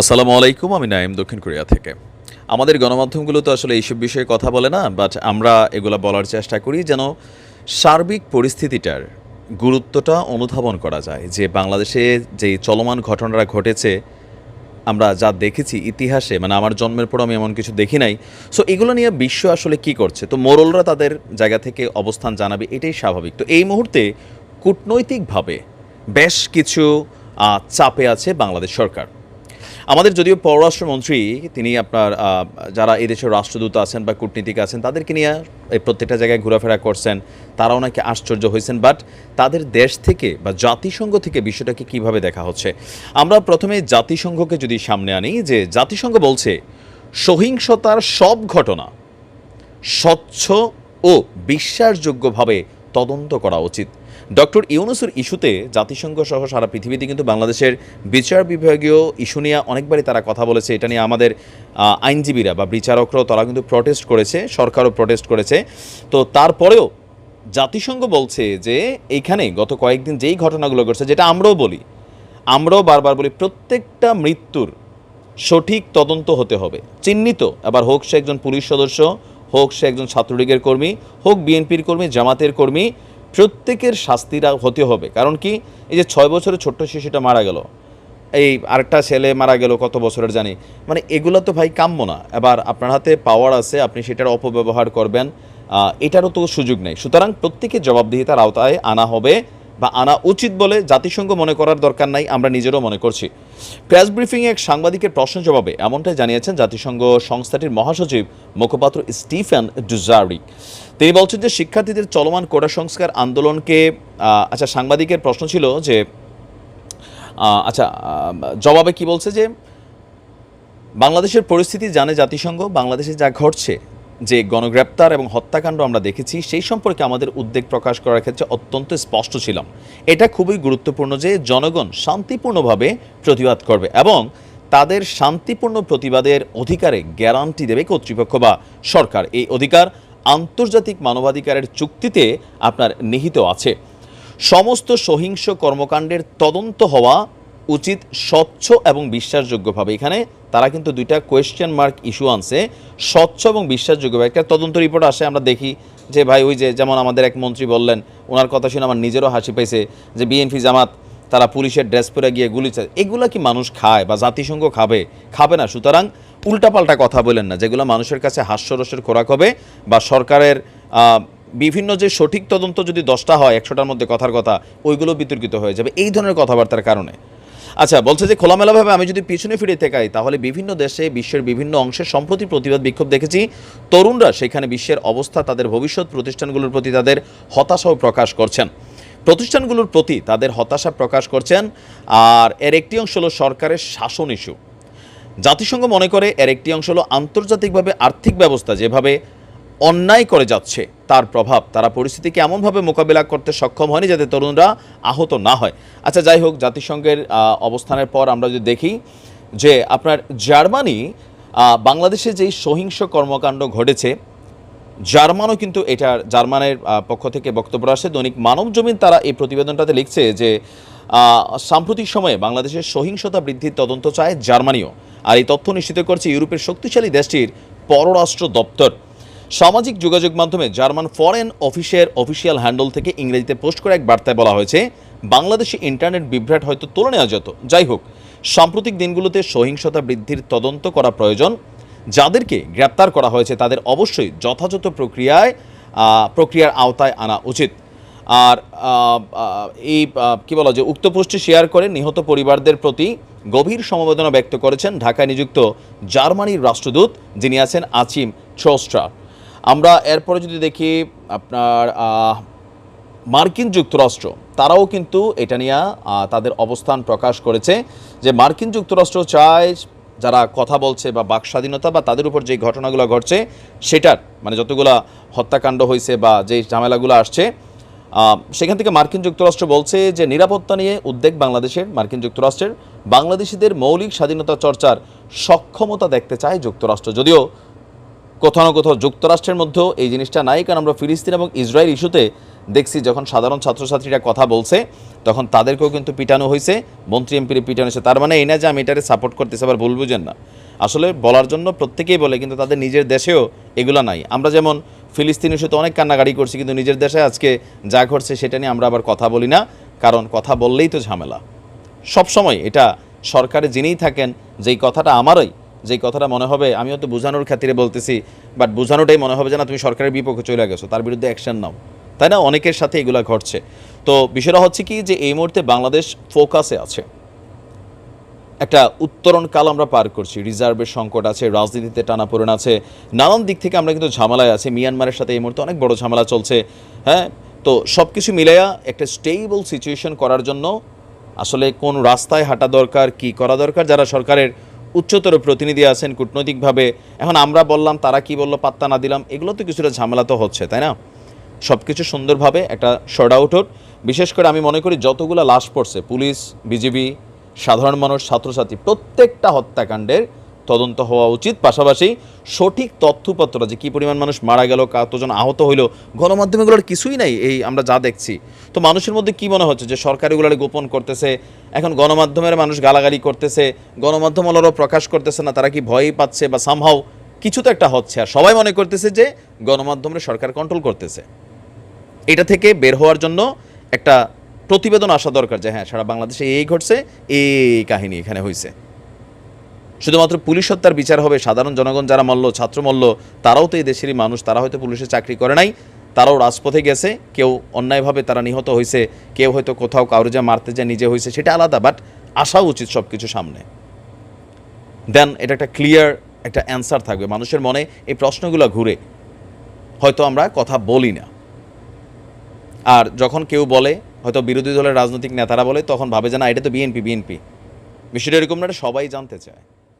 আসসালামু আলাইকুম, আমি নাইম দক্ষিণ কোরিয়া থেকে। আমাদের গণমাধ্যমগুলো তো আসলে এইসব বিষয়ে কথা বলে না বাট আমরা এগুলো বলার চেষ্টা করি যেন সার্বিক পরিস্থিতিটার গুরুত্বটা অনুধাবন করা যায়। যে বাংলাদেশে যে চলমান ঘটনাটা ঘটেছে, আমরা যা দেখেছি ইতিহাসে মানে আমার জন্মের পর আমি এমন কিছু দেখি নাই। সো এগুলো নিয়ে বিশ্ব আসলে কি করছে? তো মোরলরা তাদের জায়গা থেকে অবস্থান জানাবে, এটাই স্বাভাবিক। তো এই মুহূর্তে কূটনৈতিকভাবে বেশ কিছু চাপে আছে বাংলাদেশ সরকার। আমাদের যদিও পররাষ্ট্রমন্ত্রী, তিনি আপনার যারা এই দেশের রাষ্ট্রদূত আছেন বা কূটনীতিক আছেন, তাদেরকে নিয়ে এই প্রত্যেকটা জায়গায় ঘোরাফেরা করছেন, তারাও নাকি আশ্চর্য হয়েছেন। বাট তাদের দেশ থেকে বা জাতিসংঘ থেকে বিষয়টাকে কীভাবে দেখা হচ্ছে? আমরা প্রথমে জাতিসংঘকে যদি সামনে আনি, যে জাতিসংঘ বলছে, সহিংসতার সব ঘটনা স্বচ্ছ ও বিশ্বাসযোগ্যভাবে তদন্ত করা উচিত। ডক্টর ইউনুসের ইস্যুতে জাতিসংঘ সহ সারা পৃথিবীতে কিন্তু বাংলাদেশের বিচার বিভাগীয় ইস্যু নিয়ে অনেকবারই তারা কথা বলেছে। এটা নিয়ে আমাদের আইনজীবীরা বা বিচারকরাও তারা কিন্তু প্রটেস্ট করেছে, সরকারও প্রটেস্ট করেছে। তো তারপরেও জাতিসংঘ বলছে যে এইখানে গত কয়েকদিন যেই ঘটনাগুলো ঘটছে, যেটা আমরাও বলি, আমরাও বারবার বলি প্রত্যেকটা মৃত্যুর সঠিক তদন্ত হতে হবে। চিহ্নিত আবার হোক সে একজন পুলিশ সদস্য, হোক সে একজন ছাত্রলীগের কর্মী, হোক বিএনপির কর্মী, জামাতের কর্মী প্রত্যেকের শাস্তিরা হতে হবে। কারণ কি? এই যে ছয় বছরের ছোট্ট শিশুটা মারা গেল, এই আরেকটা ছেলে মারা গেল কত বছরের জানি। মানে এগুলো তো ভাই কাম্য না। এবার আপনার হাতে পাওয়ার আছে, আপনি সেটার অপব্যবহার করবেন এটারও তো সুযোগ নেই। সুতরাং প্রত্যেকের জবাবদিহিতার আওতায় আনা হবে বা আনা উচিত বলে জাতিসংঘ মনে করার দরকার নাই, আমরা নিজেরও মনে করছি। প্রেস ব্রিফিংয়ে এক সাংবাদিকের প্রশ্ন জবাবে এমনটাই জানিয়েছেন জাতিসংঘ সংস্থাটির মহাসচিব মুখপাত্র স্টিফেন ডুজারিক তিনি বলছেন যে শিক্ষার্থীদের চলমান কোটা সংস্কার আন্দোলনকে আচ্ছা সাংবাদিকের প্রশ্ন ছিল যে আচ্ছা জবাবে কি বলছে যে, বাংলাদেশের পরিস্থিতি জানে জাতিসংঘ, বাংলাদেশে যা ঘটছে যে গণগ্রেপ্তার এবং হত্যাকাণ্ড আমরা দেখেছি, সেই সম্পর্কে আমাদের উদ্বেগ প্রকাশ করার ক্ষেত্রে অত্যন্ত স্পষ্ট ছিলাম। এটা খুবই গুরুত্বপূর্ণ যে জনগণ শান্তিপূর্ণভাবে প্রতিবাদ করবে এবং তাদের শান্তিপূর্ণ প্রতিবাদের অধিকারে গ্যারান্টি দেবে কর্তৃপক্ষ বা সরকার। এই অধিকার আন্তর্জাতিক মানবাধিকারের চুক্তিতে আপনার নিহিত আছে। সমস্ত সহিংস কর্মকাণ্ডের তদন্ত হওয়া উচিত স্বচ্ছ এবং বিশ্বাসযোগ্যভাবে। এখানে তারা কিন্তু দুইটা কোয়েশ্চেন মার্ক ইস্যু আনছে। স্বচ্ছ এবং বিশ্বাসযোগ্যভাবে একটা তদন্ত রিপোর্ট আসে, আমরা দেখি যে ভাই ওই যে যেমন আমাদের এক মন্ত্রী বললেন, ওনার কথা শুনে আমার নিজেরও হাসি পাইছে যে বিএনপি জামাত তারা পুলিশের ড্রেস পরে গিয়ে গুলি চায় এগুলো কি মানুষ খায় বা জাতিসংঘ খাবে? খাবে না। সুতরাং উল্টাপাল্টা কথা বলেন না, যেগুলো মানুষের কাছে হাস্যরসের খোরাক হবে বা সরকারের বিভিন্ন যে সঠিক তদন্ত যদি দশটা হয়, একশোটার মধ্যে কথার কথা, ওইগুলো বিতর্কিত হয়ে যাবে। এই ধরনের কথাবার্তার কারণে। আচ্ছা বলছে যে খোলামেলাভাবে আমি যদি পিছনে ফিরে থেকাই তাহলে বিভিন্ন দেশে বিশ্বের বিভিন্ন অংশে সম্প্রতি প্রতিবাদ বিক্ষোভ দেখেছি। তরুণরা সেখানে বিশ্বের অবস্থা, তাদের ভবিষ্যৎ প্রতিষ্ঠানগুলোর প্রতি তাদের হতাশাও প্রকাশ করছেন। প্রতিষ্ঠানগুলোর প্রতি তাদের হতাশা প্রকাশ করছেন, আর এর একটি অংশ হলো সরকারের শাসন ইস্যু। জাতিসংঘ মনে করে, এর একটি অংশ হলো আন্তর্জাতিকভাবে আর্থিক ব্যবস্থা, যেভাবে অন্যায় করে যাচ্ছে। তার প্রভাব, তারা পরিস্থিতিকে এমনভাবে মোকাবিলা করতে সক্ষম হয়নি যাতে তরুণরা আহত না হয়। আচ্ছা যাই হোক, জাতিসংঘের অবস্থানের পর আমরা যদি দেখি যে আপনার জার্মানি বাংলাদেশে যেই সহিংস কর্মকাণ্ড ঘটেছে, জার্মানও কিন্তু এটার জার্মানের পক্ষ থেকে বক্তব্য আসে। দৈনিক মানব জমিন তারা এই প্রতিবেদনটাতে লিখছে যে সাম্প্রতিক সময়ে বাংলাদেশের সহিংসতা বৃদ্ধির তদন্ত চায় জার্মানিও। আর এই তথ্য নিশ্চিত করছে ইউরোপের শক্তিশালী দেশটির পররাষ্ট্র দপ্তর। সামাজিক যোগাযোগ মাধ্যমে জার্মান ফরেন অফিসের অফিসিয়াল হ্যান্ডল থেকে ইংরেজিতে পোস্ট করে এক বার্তায় বলা হয়েছে, বাংলাদেশে ইন্টারনেট বিভ্রাট হয়তো তুলে নেওয়া যেত। যাই হোক, সাম্প্রতিক দিনগুলোতে সহিংসতা বৃদ্ধির তদন্ত করা প্রয়োজন। যাদেরকে গ্রেপ্তার করা হয়েছে তাদের অবশ্যই যথাযথ প্রক্রিয়ায় প্রক্রিয়ার আওতায় আনা উচিত। আর এই কি বলা যে উক্ত পোস্টটি শেয়ার করে নিহত পরিবারদের প্রতি গভীর সমবেদনা ব্যক্ত করেছেন ঢাকায় নিযুক্ত জার্মানির রাষ্ট্রদূত, যিনি আছেন আচিম ট্রোস্ট্রা আমরা এরপরে যদি দেখি আপনার মার্কিন যুক্তরাষ্ট্র, তারাও কিন্তু এটা নিয়ে তাদের অবস্থান প্রকাশ করেছে যে মার্কিন যুক্তরাষ্ট্র চায় যারা কথা বলছে বা বাক স্বাধীনতা বা তাদের উপর যে ঘটনাগুলো ঘটছে সেটার মানে যতগুলা হত্যাকাণ্ড হয়েছে বা যে ঝামেলাগুলো আসছে সেখান থেকে মার্কিন যুক্তরাষ্ট্র বলছে যে নিরাপত্তা নিয়ে উদ্বেগ বাংলাদেশের, মার্কিন যুক্তরাষ্ট্রের। বাংলাদেশিদের মৌলিক স্বাধীনতা চর্চার সক্ষমতা দেখতে চায় যুক্তরাষ্ট্র, যদিও কোথাও না কোথাও যুক্তরাষ্ট্রের মধ্যেও এই জিনিসটা নাই, কারণ আমরা ফিলিস্তিন এবং ইসরায়েল ইস্যুতে দেখছি যখন সাধারণ ছাত্রছাত্রীরা কথা বলছে, তখন তাদেরকেও কিন্তু পিটানো হয়েছে, মন্ত্রী এমপির পিটানো হয়েছে। তার মানে এই না যে আমি এটারে সাপোর্ট করতেছি, আবার ভুল বুঝেন না। আসলে বলার জন্য প্রত্যেকেই বলে, কিন্তু তাদের নিজের দেশেও এগুলো নাই। আমরা যেমন ফিলিস্তিন ইস্যুতে অনেক কান্নাকাড়ি করছি, কিন্তু নিজের দেশে আজকে যা ঘটছে সেটা নিয়ে আমরা আবার কথা বলি না, কারণ কথা বললেই তো ঝামেলা। সবসময় এটা সরকারে যিনিই থাকেন, যেই কথাটা আমারই যেই কথাটা মনে হবে আমি হয়তো বোঝানোর খাতিরে বলতেছি বাট বোঝানোটাই মনে হবে যে না, তুমি সরকারের বিপক্ষে চলে গেছো, তার বিরুদ্ধে অ্যাকশন নাও। তাই না? অনেকের সাথে এগুলো ঘটছে। তো বিষয়টা হচ্ছে কি যে এই মুহূর্তে বাংলাদেশ ফোকাসে আছে। একটা উত্তরণ কাল আমরা পার করছি, রিজার্ভের সংকট আছে, রাজনীতিতে টানাপোড়েন আছে, নানান দিক থেকে আমরা কিন্তু ঝামেলায় আছি, মিয়ানমারের সাথে এই মুহূর্তে অনেক বড় ঝামেলা চলছে হ্যাঁ? তো সব কিছু মিলাইয়া একটা স্টেবল সিচুয়েশন করার জন্য আসলে কোন রাস্তায় হাঁটা দরকার, কি করা দরকার, যারা সরকারের উচ্চতর প্রতিনিধি আছেন কূটনৈতিকভাবে। এখন আমরা বললাম, তারা কি বলল, পাত্তা না দিলাম, এগুলো তো কিছুটা ঝামেলা তো হচ্ছে, তাই না? সব কিছু সুন্দরভাবে একটা শর্ট আউট হোক। বিশেষ করে আমি মনে করি যতগুলো লাশ পড়ছে, পুলিশ, বিজিবি, সাধারণ মানুষ, ছাত্রছাত্রী, প্রত্যেকটা হত্যাকাণ্ডের তদন্ত হওয়া উচিত। পাশাপাশি সঠিক তথ্যপত্র যে কী পরিমাণ মানুষ মারা গেল, কতজন আহত হইল, গণমাধ্যমগুলোর কিছুই নাই এই আমরা যা দেখছি। তো মানুষের মধ্যে কি মনে হচ্ছে যে সরকার এগুলো গোপন করতেছে, এখন গণমাধ্যমের মানুষ গালাগালি করতেছে, গণমাধ্যম ওনারাও প্রকাশ করতেছে না, তারা কি ভয়ই পাচ্ছে বা সামহাও কিছু তো একটা হচ্ছে। আর সবাই মনে করতেছে যে গণমাধ্যমের সরকার কন্ট্রোল করতেছে। এটা থেকে বের হওয়ার জন্য একটা প্রতিবেদন আসা দরকার যে হ্যাঁ সারা বাংলাদেশে এই ঘটছে, এই কাহিনী এখানে হয়েছে শুধুমাত্র পুলিশ হত্যার বিচার হবে, সাধারণ জনগণ যারা মল্ল, ছাত্র মল্ল, তারাও তো এই দেশেরই মানুষ, তারা হয়তো পুলিশে চাকরি করে নাই, তারাও রাজপথে গেছে, কেউ অন্যায়ভাবে তারা নিহত হয়েছে, কেউ হয়তো কোথাও কারও যা মারতে যা নিজে হয়েছে, সেটা আলাদা বাট আসা উচিত সব কিছু সামনে। দেন এটা একটা ক্লিয়ার একটা অ্যান্সার থাকবে, মানুষের মনে এই প্রশ্নগুলো ঘুরে। হয়তো আমরা কথা বলি না। আর যখন কেউ বলে, হয়তো বিরোধী দলের রাজনৈতিক নেতারা বলে, তখন ভাবে যে না, এটা তো বিএনপি বিএনপি। বিষয়টা এরকম না সবাই জানতে চায়।